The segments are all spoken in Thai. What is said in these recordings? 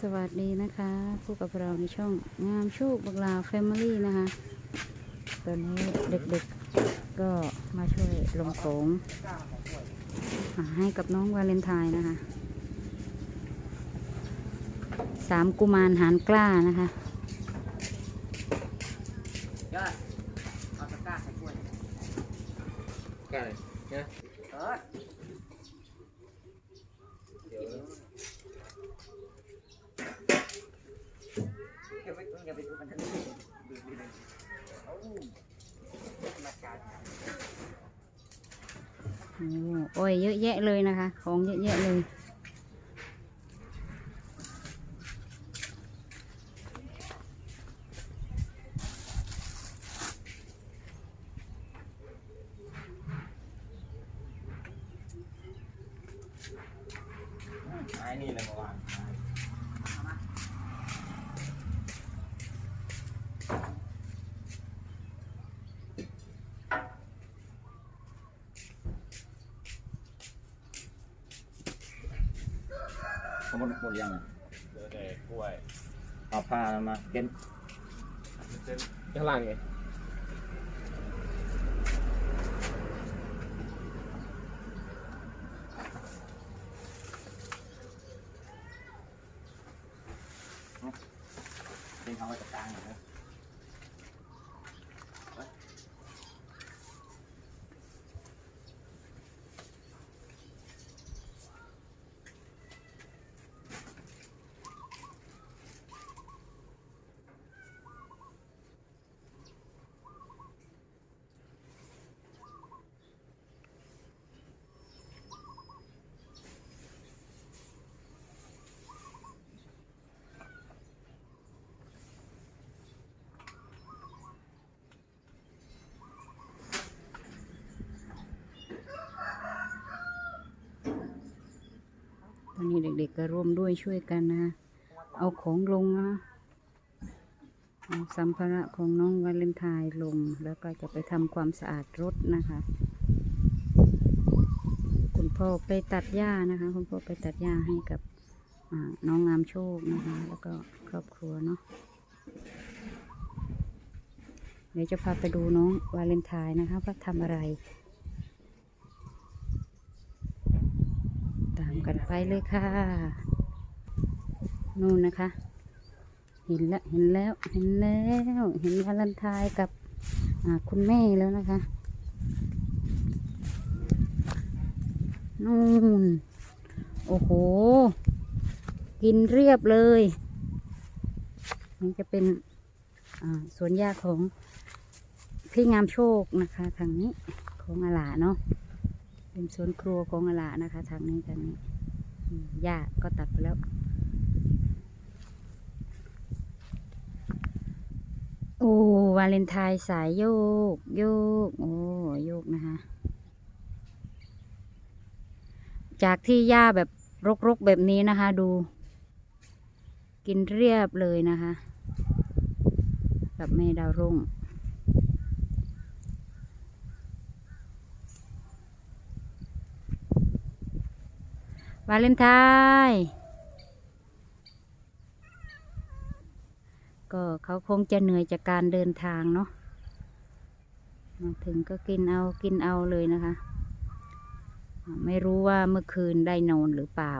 สวัสดีนะคะพบกับเราในช่องงามโชคบักลาแฟมิลี่นะคะ ตอนนี้เด็กๆก็มาช่วยลงโขงอ่าให้กับน้องวาเลนไทน์นะคะ สามกุมารหารกล้านะคะยอดเอาตะกร้าใส่ถ้วยไก่นะเออเดี๋ยว อย่าไปอย่าไปดูมันทั้งนี้ดูดีเลยเอ้ามาการ โอ้ยเยอะแยะเลยนะคะ ของเยอะแยะเลย ไอ้นี่เลยเมื่อวาน เขาห มดหมดยังอะเจอแต่กล้วยเอาผ้ามาเก็นเส้นข้างล่างไงเป็นเขาไว้ตะกร้าหน่อย นี่เด็กๆก็ร่วมด้วยช่วยกันนะ เอาของลงนะเอาสัมภาระของน้องวาเลนไทน์ลง แล้วก็จะไปทำความสะอาดรถนะคะ คุณพ่อไปตัดหญ้านะคะ คุณพ่อไปตัดหญ้าให้กับน้องงามโชคนะคะ แล้วก็ครอบครัวเนาะเดี๋ยวจะพาไปดูน้องวาเลนไทน์นะคะว่าทำอะไร ตาม กันไปเลยค่ะ นู่นนะคะ เห็นแล้วเห็นแล้วเห็นแล้วเห็นวาเลนไทน์กับคุณแม่แล้วนะคะ นู่น โอ้โห กินเรียบเลย นี่จะเป็นสวนหญ้าของพี่งามโชคนะคะทางนี้ของอาลาเนาะเป็นสวนครัวของอาลานะคะ ทางนี้ทางนี้ หญ้าก็ตัดไปแล้ว โอ้ วาเลนไทน์สายโยก โยก โอ้ โยกนะคะ จากที่หญ้าแบบรกๆแบบนี้นะคะ ดู กินเรียบเลยนะคะ กับแม่ดาวรุ่ง วาเลนไทน์ก็เขาคงจะเหนื่อยจากการเดินทางเนาะมาถึงก็กินเอากินเอาเลยนะคะ ไม่รู้ว่าเมื่อคืนได้นอนหรือเปล่า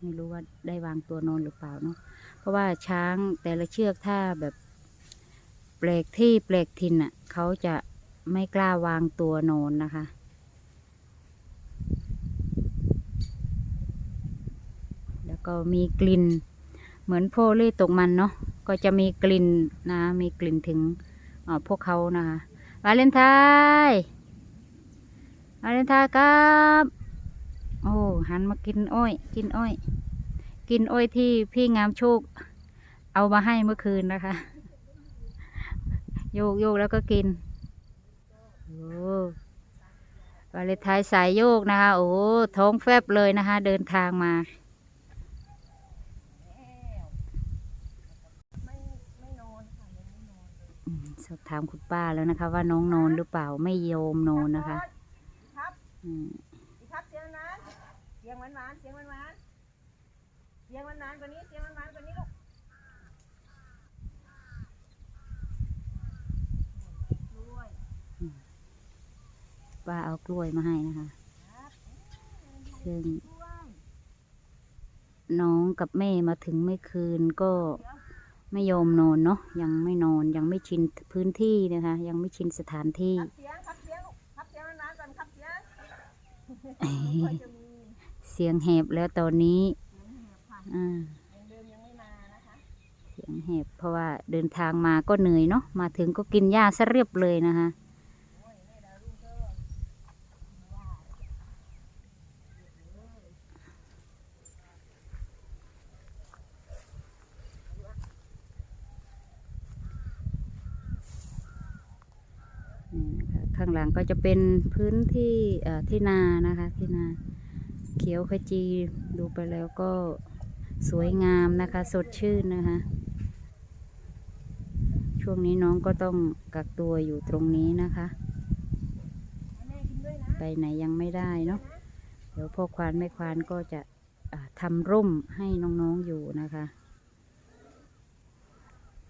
ไม่รู้ว่าได้วางตัวนอนหรือเปล่าเนาะเพราะว่าช้างแต่ละเชือกถ้าแบบแปลกที่แปลกถิ่นอะเขาจะไม่กล้าวางตัวนอนนะคะ แล้ว ก็มีกลิ่น เหมือนโพลีตกมันเนาะก็จะมีกลิ่นนะ มีกลิ่นถึงออพวกเขานะคะวาเลนไทน์วาเลนไทน์ครับโอ้หันมากินอ้อย กินอ้อย กินอ้อยที่พี่งามโชค เอามาให้เมื่อคืนนะคะ โยกโยกแล้วก็กินโอ้วาเลนไทน์สายโยกนะคะ โอ้ท้องแฟบเลยนะคะ เดินทางมา อืม สอบถามคุณป้าแล้วนะคะ ว่าน้องนอนหรือเปล่าไม่โยมนอนนะคะครับอืมอีครับเสียงนั้นเสียงหวานหวานเสียงหวานหวานเสียงมันนานกว่านี้เสียงมันนานกว่านี้ลูกด้วยป้าเอากล้วยมาให้นะคะ ซึ่ง น้องกับแม่มาถึงไม่คืนก็ ไม่ยอมนอนเนาะยังไม่นอนยังไม่ชินพื้นที่นะคะ ยังไม่ชินสถานที่ขับเสียงขับเสียงลูกขับเสียงมันนานก่อนขับเสียงเอ้ยค่อยจะมีเสียงแหบแล้วตอนนี้อ่ายังเดิมยังไม่มานะคะเสียงแหบเพราะว่าเดินทางมาก็เหนื่อยเนาะมาถึงก็กินหญ้าซะเรียบเลยนะคะ นี่นะคะ ข้างหลังก็จะเป็นพื้นที่ที่นานะคะ ที่นาเขียวขจีดูไปแล้วก็สวยงามนะคะ สดชื่นนะคะ ช่วงนี้น้องก็ต้องกักตัวอยู่ตรงนี้นะคะ ไปไหนยังไม่ได้เนาะเดี๋ยวพ่อควานแม่ควานก็จะทำร่มให้น้องๆอยู่นะคะ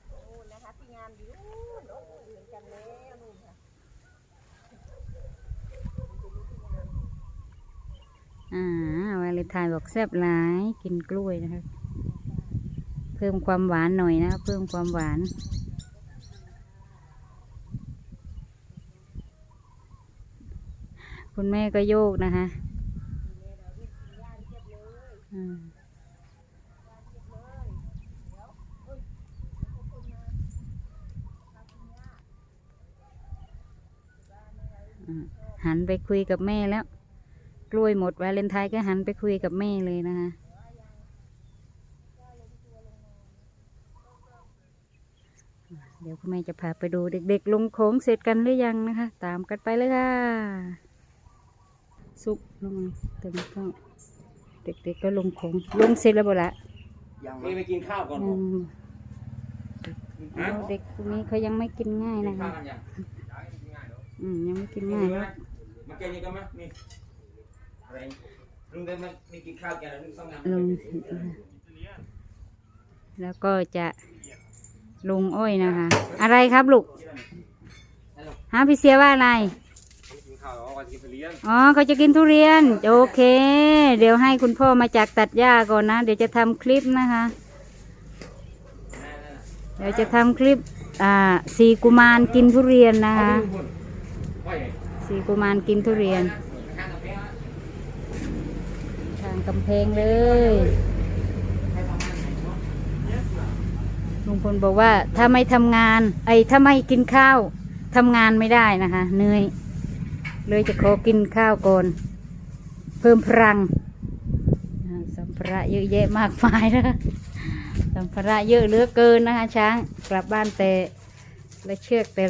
โอ้นะคะที่งานอยู่โอ้เหมือนกันแล้วนู่นค่ะ อ่าวาเลนไทน์บอกแซ่บหลายกินกล้วยนะคะ เพิ่มความหวานหน่อยนะเพิ่มความหวาน คุณแม่ก็โยกนะคะอ่าอ่าหันไปคุยกับแม่แล้ว กล้วยหมดวาเลนไทน์ก็หันไปคุยกับแม่เลยนะคะเดี๋ยวคุณแม่จะพาไปดูเด็กๆ ลงโค้งเสร็จกันหรือยังนะคะ ตามกันไปเลยค่ะซุกลงมาเต็มข้าวเด็กๆก็ลงโค้งลงเสร็จแล้วบ่ละยังนี่ไปกินข้าวก่อนอืผมมเอาเด็กพวกนี้เขายังไม่กินง่ายกินะนข้าคะวกันยังง่ายเนาะอืมยังไม่กินนี่ง่ายไหมนะมาแกนี่กันไหมนี่อะไรลุงเดินมาไม่กินข้าวแกแล้วลุงต้องงานลงเสร็จ แล้วแล้วก็จะลงอ้อยนะคะ อะไรครับลูกฮะพี่เสียว่าอะไรกินข้าวแล้วก็กินไปเลี้ยงอ๋อเขาจะกินทุเรียน โอเค เดี๋ยวให้คุณพ่อมาจากตัดหญ้าก่อนนะ เดี๋ยวจะทำคลิปนะคะ เดี๋ยวจะทำคลิป อ่าสีกุมารกินทุเรียนนะคะว่าไงสีกุมารกินทุเรียน ข้างกับแม่ ทาง กำแพงเลยลุงพลบอกว่าถ้าไม่ทำงาน ไอ้ถ้าไม่กินข้าวทำงานไม่ได้นะคะเหนื่อยเลยจะขอกินข้าวก่อนเพิ่มพลังสัมภาระเยอะแยะมากมายนะสัมภาระเยอะเหลือเกินนะคะ ช้างกลับบ้านแต่และเชือกแต่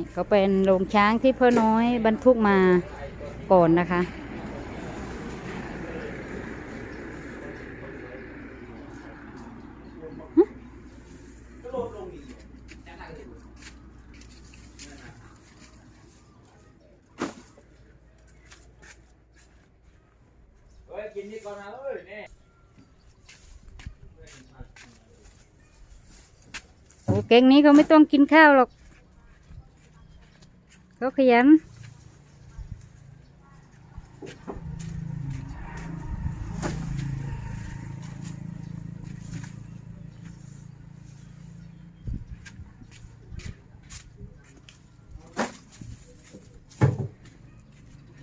นี่ก็เป็นโรงช้างที่พ่อน้อยบรรทุกมาก่อนนะคะเฮ้ยกินนี่ก่อนนะเอ้ยเนี่ยโอ้เก่งนี้เขาไม่ต้องกินข้าวหรอก เขาขยัน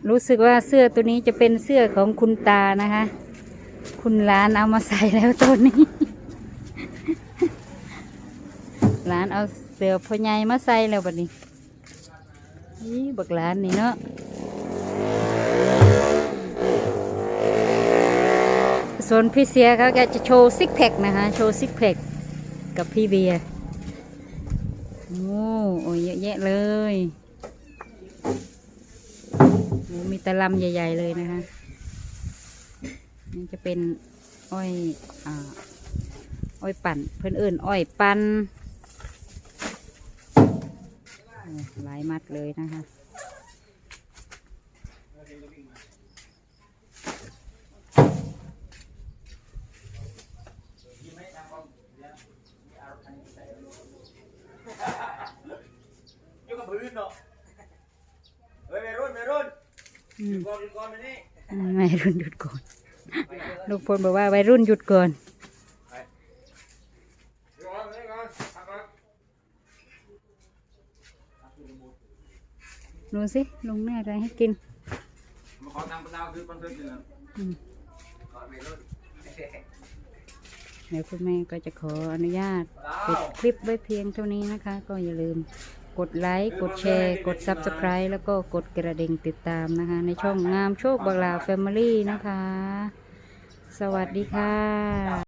รู้สึกว่าเสื้อตัวนี้จะเป็นเสื้อของคุณตานะคะ คุณหลานเอามาใส่แล้วตัวนี้หลานเอาเสื้อพ่อใหญ่มาใส่แล้วบัดนี้ นี่บักหลานนี่เนาะส่วนพี่เสียเขาก็จะโชว์ซิกแพคนะคะ โชว์ซิกแพคกับพี่เบียร์โอ้โอ้ยเยอะแยะเลยโอ้มีตะลำใหญ่ ๆ เลยนะคะนี่จะเป็นอ้อยอ้อยปั่นเพื่อนเอื่นอ้อยปั่น หลายมัดเลยนะคะอยู่กับพื้นเนาะเฮ้ยไปรุ่นไปรุ่นอืมก่อนก่อนมานี่อืมวัยรุ่นหยุดก่อนลูกพลบอกว่าวัยรุ่นหยุดก่อน ก่อนไปก่อนพักก่อน ดูสิลุงแม่อะไรให้กินมาขอทำปลาคือปันเพิ่มกินนะอืมก่อนไปรุ่นเดี๋ยวคุณแม่ก็จะขออนุญาตปลาปิดคลิปไว้เพียงเท่านี้นะคะ ก็อย่าลืมกดไลค์กดแชร์ กด Subscribe แล้วก็กดกระดิ่งติดตามนะคะ ในช่องงามโชคบางลาแฟมิลี่นะคะ สวัสดีค่ะ